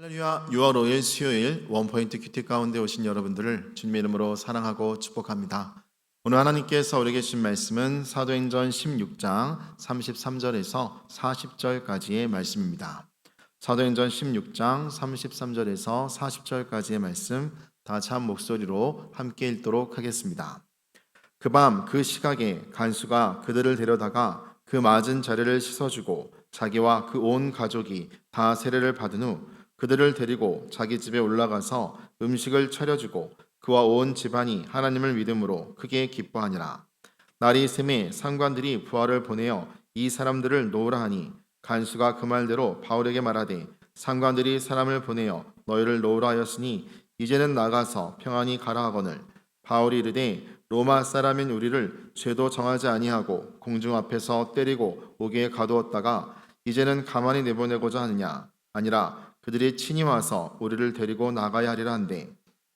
할렐루야 6월 5일 수요일 원포인트 큐티 가운데 오신 여러분들을 주님의 이름으로 사랑하고 축복합니다. 오늘 하나님께서 우리에게 주신 말씀은 사도행전 16장 33절에서 40절까지의 말씀입니다. 사도행전 16장 33절에서 40절까지의 말씀 다 같이 한 목소리로 함께 읽도록 하겠습니다. 그 밤그 시각에 간수가 그들을 데려다가 그 맞은 자리를 씻어주고 자기와 그 온 가족이 다 세례를 받은 후 그들을 데리고 자기 집에 올라가서 음식을 차려주고 그와 온 집안이 하나님을 믿음으로 크게 기뻐하니라. 날이 샘에 상관들이 부하를 보내어 이 사람들을 놓으라 하니 간수가 그 말대로 바울에게 말하되 상관들이 사람을 보내어 너희를 놓으라 하였으니 이제는 나가서 평안히 가라 하거늘 바울이 이르되 로마 사람인 우리를 죄도 정하지 아니하고 공중 앞에서 때리고 옥에 가두었다가 이제는 가만히 내보내고자 하느냐 아니라 그들이 친히 와서 우리를 데리고 나가야 하리라 한데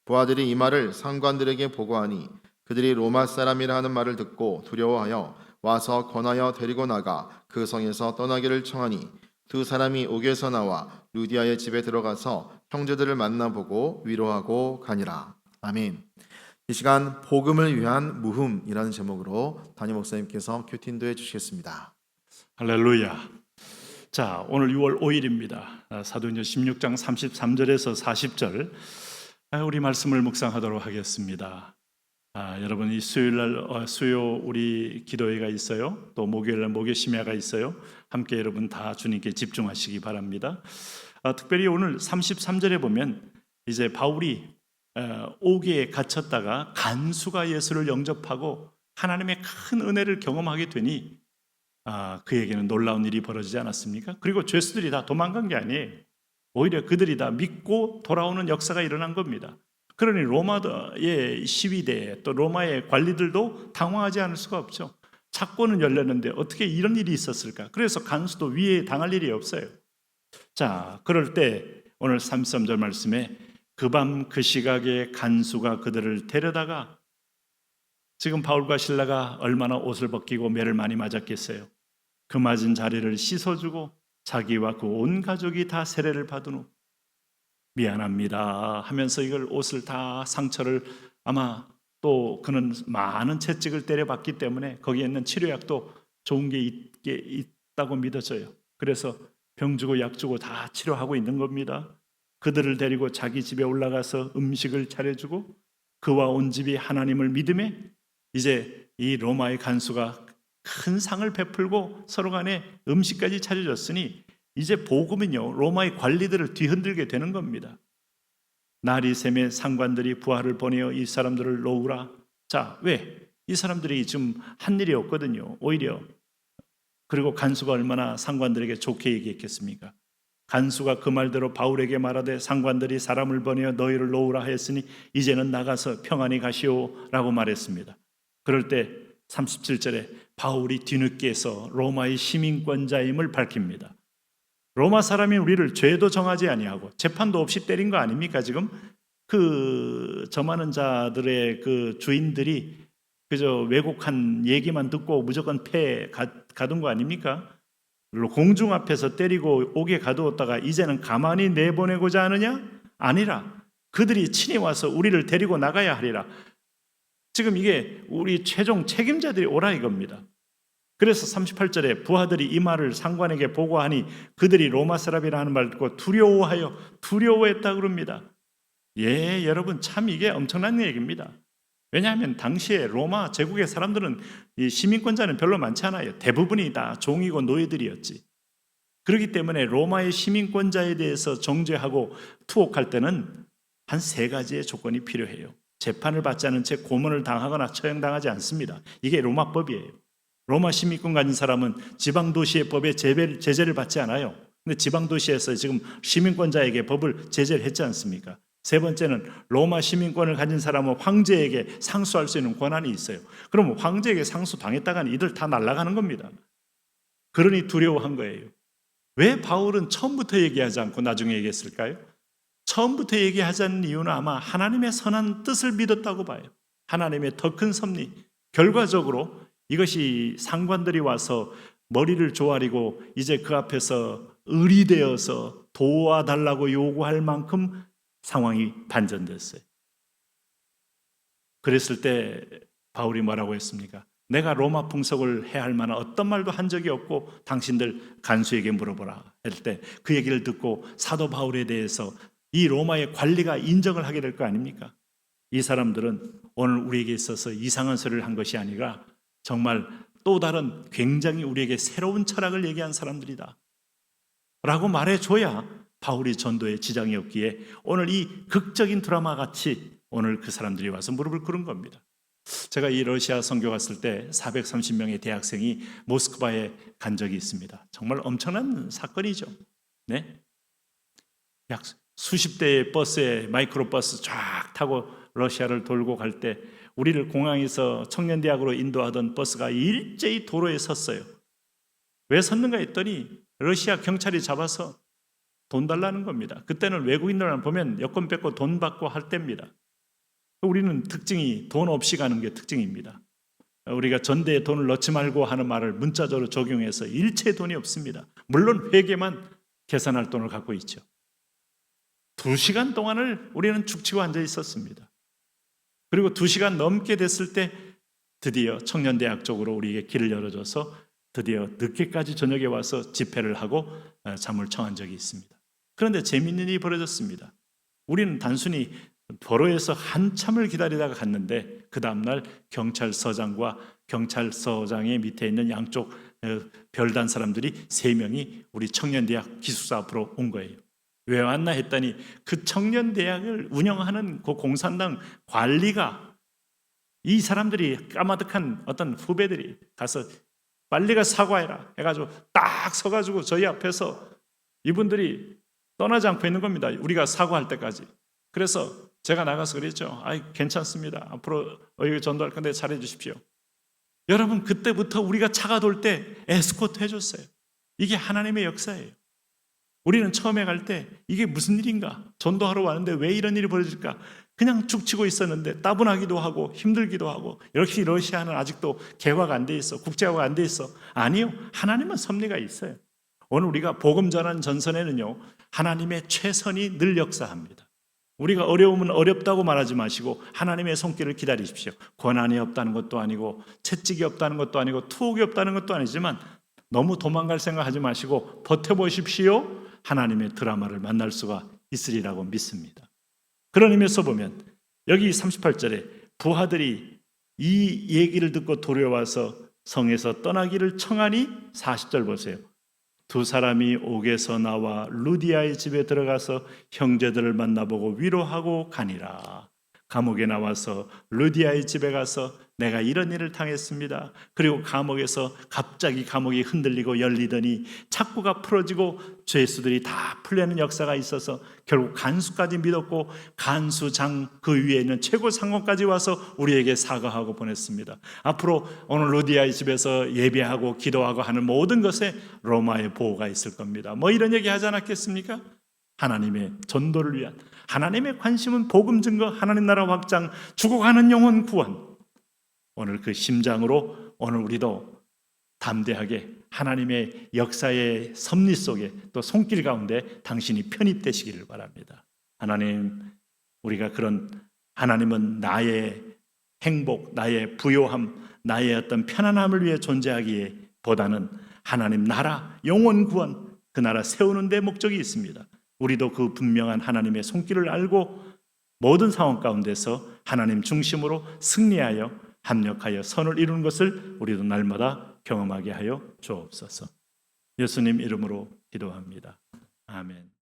부하들이 이 말을 상관들에게 보고하니 그들이 로마 사람이라 하는 말을 듣고 두려워하여 와서 권하여 데리고 나가 그 성에서 떠나기를 청하니 두 사람이 옥에서 나와 루디아의 집에 들어가서 형제들을 만나보고 위로하고 가니라 아멘. 이 시간 복음을 위한 무흠이라는 제목으로 담임 목사님께서 큐티 인도해 주시겠습니다. 할렐루야. 자, 오늘 6월 5일입니다. 사도행전 16장 33절에서 40절 아, 우리 말씀을 묵상하도록 하겠습니다. 아, 여러분 이 수요일 날 어, 수요 우리 기도회가 있어요. 또 목요일 날 목요 심야가 있어요. 함께 여러분 다 주님께 집중하시기 바랍니다. 아, 특별히 오늘 33절에 보면 이제 바울이 어, 옥에 갇혔다가 간수가 예수를 영접하고 하나님의 큰 은혜를 경험하게 되니 아, 그에게는 놀라운 일이 벌어지지 않았습니까? 그리고 죄수들이 다 도망간 게 아니에요. 오히려 그들이 다 믿고 돌아오는 역사가 일어난 겁니다. 그러니 로마의 시위대 또 로마의 관리들도 당황하지 않을 수가 없죠. 착고는 열렸는데 어떻게 이런 일이 있었을까? 그래서 간수도 위에 당할 일이 없어요. 자, 그럴 때 오늘 33절 말씀에 그 밤 그 시각에 간수가 그들을 데려다가 지금 바울과 신라가 얼마나 옷을 벗기고 매를 많이 맞았겠어요. 그 맞은 자리를 씻어주고 자기와 그 온 가족이 다 세례를 받은 후 미안합니다 하면서 이걸 옷을 다 상처를 아마 또 그는 많은 채찍을 때려봤기 때문에 거기에 있는 치료약도 좋은 게 있게 있다고 믿어져요. 그래서 병 주고 약 주고 다 치료하고 있는 겁니다. 그들을 데리고 자기 집에 올라가서 음식을 차려주고 그와 온 집이 하나님을 믿음에 이제 이 로마의 간수가 큰 상을 베풀고 서로 간에 음식까지 차려줬으니 이제 복음은요 로마의 관리들을 뒤흔들게 되는 겁니다. 샘에 상관들이 부하를 보내어 이 사람들을 놓으라. 자, 왜? 이 사람들이 지금 한 일이 없거든요. 오히려 그리고 간수가 얼마나 상관들에게 좋게 얘기했겠습니까? 간수가 그 말대로 바울에게 말하되 상관들이 사람을 보내어 너희를 놓으라 하였으니 이제는 나가서 평안히 가시오라고 말했습니다. 그럴 때 37절에 바울이 뒤늦게서 로마의 시민권자임을 밝힙니다. 로마 사람이 우리를 죄도 정하지 아니하고 재판도 없이 때린 거 아닙니까 지금? 그 점하는 자들의 그 주인들이 그저 왜곡한 얘기만 듣고 무조건 패 가, 가둔 거 아닙니까? 공중 앞에서 때리고 옥에 가두었다가 이제는 가만히 내보내고자 하느냐? 아니라 그들이 친히 와서 우리를 데리고 나가야 하리라. 지금 이게 우리 최종 책임자들이 오라 이겁니다. 그래서 38절에 부하들이 이 말을 상관에게 보고하니 그들이 로마 사람이라는 말 듣고 두려워하여 두려워했다 그럽니다. 예, 여러분 참 이게 엄청난 얘기입니다. 왜냐하면 당시에 로마 제국의 사람들은 이 시민권자는 별로 많지 않아요. 대부분이 다 종이고 노예들이었지. 그렇기 때문에 로마의 시민권자에 대해서 정죄하고 투옥할 때는 한 세 가지의 조건이 필요해요. 재판을 받지 않은 채 고문을 당하거나 처형당하지 않습니다. 이게 로마법이에요. 로마 시민권 가진 사람은 지방 도시의 법에 제재를 받지 않아요. 근데 지방 도시에서 지금 시민권자에게 법을 제재를 했지 않습니까? 세 번째는 로마 시민권을 가진 사람은 황제에게 상수할 수 있는 권한이 있어요. 그럼 황제에게 상수 당했다가는 이들 다 날아가는 겁니다. 그러니 두려워한 거예요. 왜 바울은 처음부터 얘기하지 않고 나중에 얘기했을까요? 처음부터 얘기하자는 이유는 아마 하나님의 선한 뜻을 믿었다고 봐요. 하나님의 더 큰 섭리. 결과적으로 이것이 상관들이 와서 머리를 조아리고 이제 그 앞에서 을이 되어서 도와달라고 요구할 만큼 상황이 반전됐어요. 그랬을 때 바울이 뭐라고 했습니까? 내가 로마 풍속을 해야 할 만한 어떤 말도 한 적이 없고 당신들 간수에게 물어보라 할 때 그 얘기를 듣고 사도 바울에 대해서 이 로마의 관리가 인정을 하게 될 거 아닙니까? 이 사람들은 오늘 우리에게 있어서 이상한 소리를 한 것이 아니라 정말 또 다른 굉장히 우리에게 새로운 철학을 얘기한 사람들이다. 라고 말해줘야 바울이 전도에 지장이 없기에 오늘 이 극적인 드라마 같이 오늘 그 사람들이 와서 무릎을 꿇은 겁니다. 제가 이 러시아 선교 갔을 때 430명의 대학생이 모스크바에 간 적이 있습니다. 정말 엄청난 사건이죠. 네? 약 수십 대의 버스에 마이크로 버스 쫙 타고 러시아를 돌고 갈 때 우리를 공항에서 청년대학으로 인도하던 버스가 일제히 도로에 섰어요. 왜 섰는가 했더니 러시아 경찰이 잡아서 돈 달라는 겁니다. 그때는 외국인들만 보면 여권 뺏고 돈 받고 할 때입니다. 우리는 특징이 돈 없이 가는 게 특징입니다. 우리가 전대에 돈을 넣지 말고 하는 말을 문자적으로 적용해서 일체 돈이 없습니다. 물론 회계만 계산할 돈을 갖고 있죠. 두 시간 동안을 우리는 죽치고 앉아 있었습니다. 그리고 두 시간 넘게 됐을 때 드디어 청년대학 쪽으로 우리에게 길을 열어줘서 드디어 늦게까지 저녁에 와서 집회를 하고 어, 잠을 청한 적이 있습니다. 그런데 재밌는 일이 벌어졌습니다. 우리는 단순히 도로에서 한참을 기다리다가 갔는데 그 다음날 경찰서장과 경찰서장의 밑에 있는 양쪽 어, 별단 사람들이 세 명이 우리 청년대학 기숙사 앞으로 온 거예요. 왜 왔나 했더니 그 청년 대학을 운영하는 그 공산당 관리가 이 사람들이 까마득한 어떤 후배들이 가서 빨리 가 사과해라 해가지고 딱 서가지고 저희 앞에서 이분들이 떠나지 않고 있는 겁니다. 우리가 사과할 때까지. 그래서 제가 나가서 그랬죠. 아이 괜찮습니다. 앞으로 어디 전도할 건데 잘해 주십시오. 여러분 그때부터 우리가 차가 돌 때 에스코트 해줬어요. 이게 하나님의 역사예요. 우리는 처음에 갈 때 이게 무슨 일인가? 전도하러 왔는데 왜 이런 일이 벌어질까? 그냥 죽치고 있었는데 따분하기도 하고 힘들기도 하고 이렇게 러시아는 아직도 개화가 안 돼 있어. 국제화가 안 돼 있어. 아니요. 하나님은 섭리가 있어요. 오늘 우리가 복음 전하는 전선에는요. 하나님의 최선이 늘 역사합니다. 우리가 어려우면 어렵다고 말하지 마시고 하나님의 손길을 기다리십시오. 권한이 없다는 것도 아니고 채찍이 없다는 것도 아니고 투옥이 없다는 것도 아니지만 너무 도망갈 생각하지 마시고 버텨보십시오. 하나님의 드라마를 만날 수가 있으리라고 믿습니다. 그런 의미에서 보면 여기 38절에 부하들이 이 얘기를 듣고 도려와서 성에서 떠나기를 청하니 40절 보세요. 두 사람이 옥에서 나와 루디아의 집에 들어가서 형제들을 만나보고 위로하고 가니라. 감옥에 나와서 루디아의 집에 가서 내가 이런 일을 당했습니다. 그리고 감옥에서 갑자기 감옥이 흔들리고 열리더니 착구가 풀어지고 죄수들이 다 풀려는 역사가 있어서 결국 간수까지 믿었고 간수장 그 위에 있는 최고 상관까지 와서 우리에게 사과하고 보냈습니다. 앞으로 오늘 루디아의 집에서 예배하고 기도하고 하는 모든 것에 로마의 보호가 있을 겁니다. 뭐 이런 얘기 하지 않았겠습니까? 하나님의 전도를 위한 하나님의 관심은 복음 증거, 하나님 나라 확장, 죽어가는 영혼 구원. 오늘 그 심장으로 오늘 우리도 담대하게 하나님의 역사의 섭리 속에 또 손길 가운데 당신이 편입되시기를 바랍니다. 하나님, 우리가 그런 하나님은 나의 행복, 나의 부요함, 나의 어떤 편안함을 위해 존재하기에 보다는 하나님 나라, 영원 구원, 그 나라 세우는 데 목적이 있습니다. 우리도 그 분명한 하나님의 손길을 알고 모든 상황 가운데서 하나님 중심으로 승리하여 합력하여 선을 이루는 것을 우리도 날마다 경험하게 하여 주옵소서. 예수님 이름으로 기도합니다. 아멘.